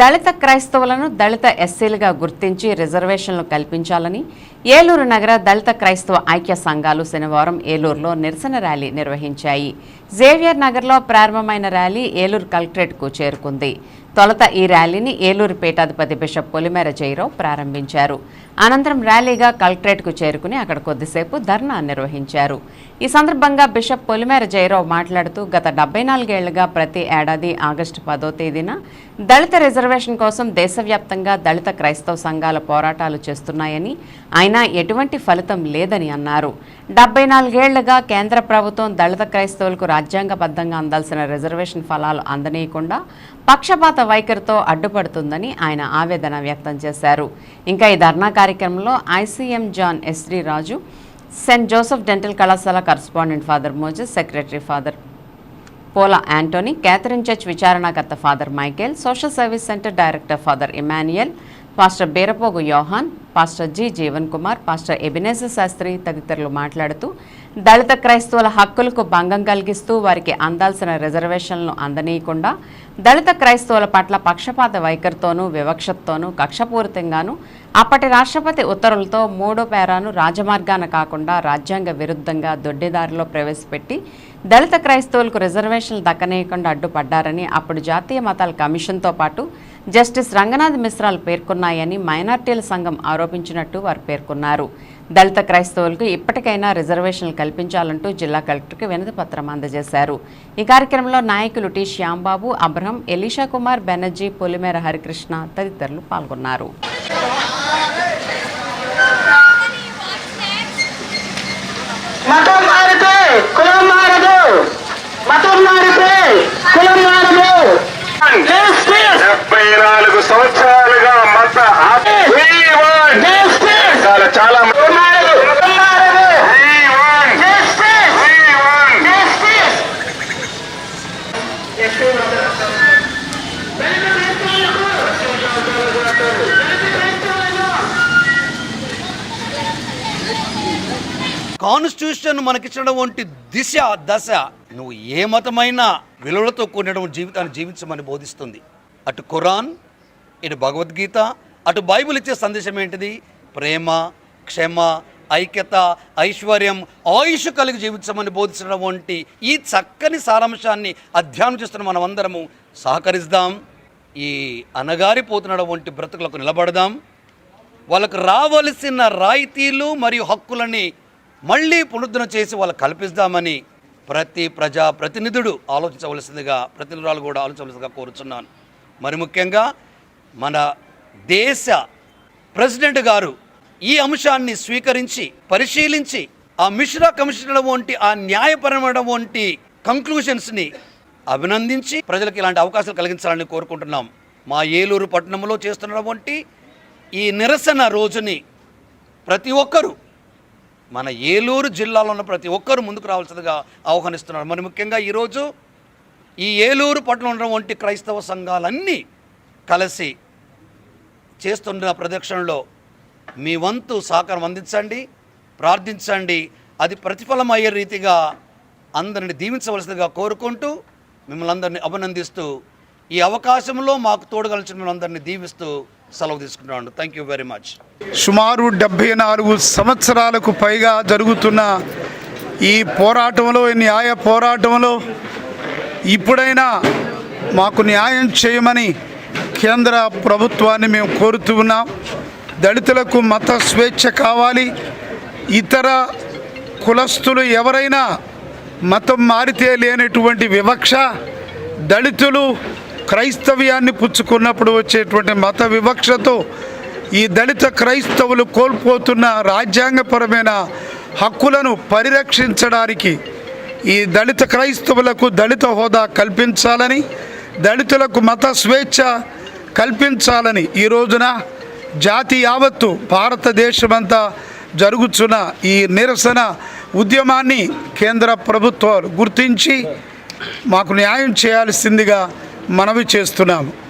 దళిత క్రైస్తవులను దళిత ఎస్సీలుగా గుర్తించి రిజర్వేషన్లు కల్పించాలని ఏలూరు నగర దళిత క్రైస్తవ ఐక్య సంఘాలు శనివారం ఏలూరులో నిరసన ర్యాలీ నిర్వహించాయి. జేవియర్ నగర్లో ప్రారంభమైన ర్యాలీ ఏలూరు కలెక్టరేట్కు చేరుకుంది. తొలత ఈ ర్యాలీని ఏలూరు పీఠాధిపతి బిషప్ పొలిమేర జయరావు ప్రారంభించారు. అనంతరం ర్యాలీగా కలెక్టరేట్కు చేరుకుని అక్కడ కొద్దిసేపు ధర్నా నిర్వహించారు. ఈ సందర్భంగా బిషప్ పొలిమేర జయరావు మాట్లాడుతూ గత డెబ్బై నాలుగేళ్ళుగా ప్రతి ఏడాది ఆగస్టు పదో తేదీన దళిత రిజర్వేషన్ కోసం దేశవ్యాప్తంగా దళిత క్రైస్తవ సంఘాల పోరాటాలు చేస్తున్నాయని అయినా ఎటువంటి ఫలితం లేదని అన్నారు. డెబ్బై నాలుగేళ్ళుగా కేంద్ర ప్రభుత్వం దళిత క్రైస్తవులకు రాజ్యాంగబద్ధంగా అందాల్సిన రిజర్వేషన్ ఫలాలు అందనీయకుండా పక్షపాత వైఖరితో అడ్డుపడుతుందని ఆయన ఆవేదన వ్యక్తం చేశారు. ఇంకా ఈ ధర్నా కార్యక్రమంలో ఐసీఎం జాన్ ఎస్రీ రాజు సెయింట్ జోసెఫ్ డెంటల్ కళాశాల correspondent Father Moses secretary Father పోలా Antony Catherine church విచారణకర్త Father Michael social service centre director Father Emmanuel pastor Beerapogu Yohan pastor G Jeevan Kumar pastor Ebenezer Shastri తదితరులు మాట్లాడుతూ దళిత క్రైస్తవుల హక్కులకు భంగం కలిగిస్తూ వారికి అందాల్సిన రిజర్వేషన్లను అందనీయకుండా దళిత క్రైస్తవుల పట్ల పక్షపాత వైఖరితోనూ వివక్షతోనూ కక్షపూరితంగానూ అప్పటి రాష్ట్రపతి ఉత్తర్వులతో మూడో పేరాను రాజమార్గాన కాకుండా రాజ్యాంగ విరుద్ధంగా దొడ్డిదారిలో ప్రవేశపెట్టి దళిత క్రైస్తవులకు రిజర్వేషన్లు దక్కనేయకుండా అడ్డుపడ్డారని అప్పుడు జాతీయ మతాల కమిషన్తో పాటు జస్టిస్ రంగనాథ్ మిశ్రాలు పేర్కొన్నాయని మైనార్టీల సంఘం ఆరోపించినట్టు వారు పేర్కొన్నారు. దళిత క్రైస్తవులకు ఇప్పటికైనా రిజర్వేషన్లు కల్పించాలంటూ జిల్లా కలెక్టర్కి వినతి పత్రం అందజేశారు. ఈ కార్యక్రమంలో నాయకులు T Shyambabu Abraham Elisha Kumar Banerjee Polimera Harikrishna తదితరులు పాల్గొన్నారు. మతం మారితే కులం మారదు మతం మారితే కులం మారదు! డెబ్బై నాలుగు సంవత్సరాలుగా కాన్స్టిట్యూషన్ మనకిచ్చినటువంటి దిశ దశ నువ్వు ఏ మతమైన విలువలతో కూడినటువంటి జీవితాన్ని జీవించమని బోధిస్తుంది. అటు ఖురాన్ ఇటు భగవద్గీత అటు బైబిల్ ఇచ్చే సందేశం ఏంటిది? ప్రేమ క్షమ ఐక్యత ఐశ్వర్యం ఆయుష్ కలిగి జీవించమని బోధించినటువంటి ఈ చక్కని సారాంశాన్ని అధ్యయనం చేస్తున్న మనం అందరము సహకరిద్దాం. ఈ అనగారిపోతున్నటువంటి బ్రతుకులకు నిలబడదాం. వాళ్ళకు రావలసిన రాయితీలు మరియు హక్కులని మళ్ళీ పునరుద్ధరణ చేసి వాళ్ళకు కల్పిస్తామని ప్రతి ప్రజా ప్రతినిధుడు ఆలోచించవలసిందిగా ప్రతినిధురాలు కూడా ఆలోచించవలసిందిగా కోరుచున్నాను. మరి ముఖ్యంగా మన దేశ ప్రెసిడెంట్ గారు ఈ అంశాన్ని స్వీకరించి పరిశీలించి ఆ మిశ్రా కమిషనర్ వంటి ఆ న్యాయపరమైన వంటి కంక్లూషన్స్ని అభినందించి ప్రజలకు ఇలాంటి అవకాశాలు కలిగించాలని కోరుకుంటున్నాం. మా ఏలూరు పట్టణంలో చేస్తున్నటువంటి ఈ నిరసన రోజుని ప్రతి ఒక్కరూ మన ఏలూరు జిల్లాలో ఉన్న ప్రతి ఒక్కరు ముందుకు రావాల్సిందిగా ఆహ్వానిస్తున్నారు. మరి ముఖ్యంగా ఈరోజు ఈ ఏలూరు పట్టణంలో వంటి క్రైస్తవ సంఘాలన్నీ కలిసి చేస్తున్న ప్రదక్షిణలో మీ వంతు సహకారం అందించండి ప్రార్థించండి. అది ప్రతిఫలం అయ్యే రీతిగా అందరిని దీవించవలసిందిగా కోరుకుంటూ మిమ్మల్ని అందరినీ అభినందిస్తూ ఈ అవకాశంలో మాకు తోడుగలిచిన మిమ్మల్ని దీవిస్తూ సెలవు తీసుకున్నాను థ్యాంక్ యూ వెరీ మచ్ సుమారు డెబ్భై నాలుగు సంవత్సరాలకు పైగా జరుగుతున్న ఈ పోరాటంలో ఈ న్యాయ పోరాటంలో ఇప్పుడైనా మాకు న్యాయం చేయమని కేంద్ర ప్రభుత్వాన్ని మేము కోరుతూ ఉన్నాం. దళితులకు మత స్వేచ్ఛ కావాలి. ఇతర కులస్తులు ఎవరైనా మతం మారితే లేనటువంటి వివక్ష దళితులు క్రైస్తవ్యాన్ని పుచ్చుకున్నప్పుడు వచ్చేటువంటి మత వివక్షతో ఈ దళిత క్రైస్తవులు కోల్పోతున్న రాజ్యాంగపరమైన హక్కులను పరిరక్షించడానికి ఈ దళిత క్రైస్తవులకు దళిత హోదా కల్పించాలని దళితులకు మత స్వేచ్ఛ కల్పించాలని ఈ రోజున జాతి యావత్తు భారతదేశమంతా జరుగుతున్న ఈ నిరసన ఉద్యమాన్ని కేంద్ర ప్రభుత్వాలు గుర్తించి మాకు న్యాయం చేయాల్సిందిగా మనవి చేస్తున్నాము.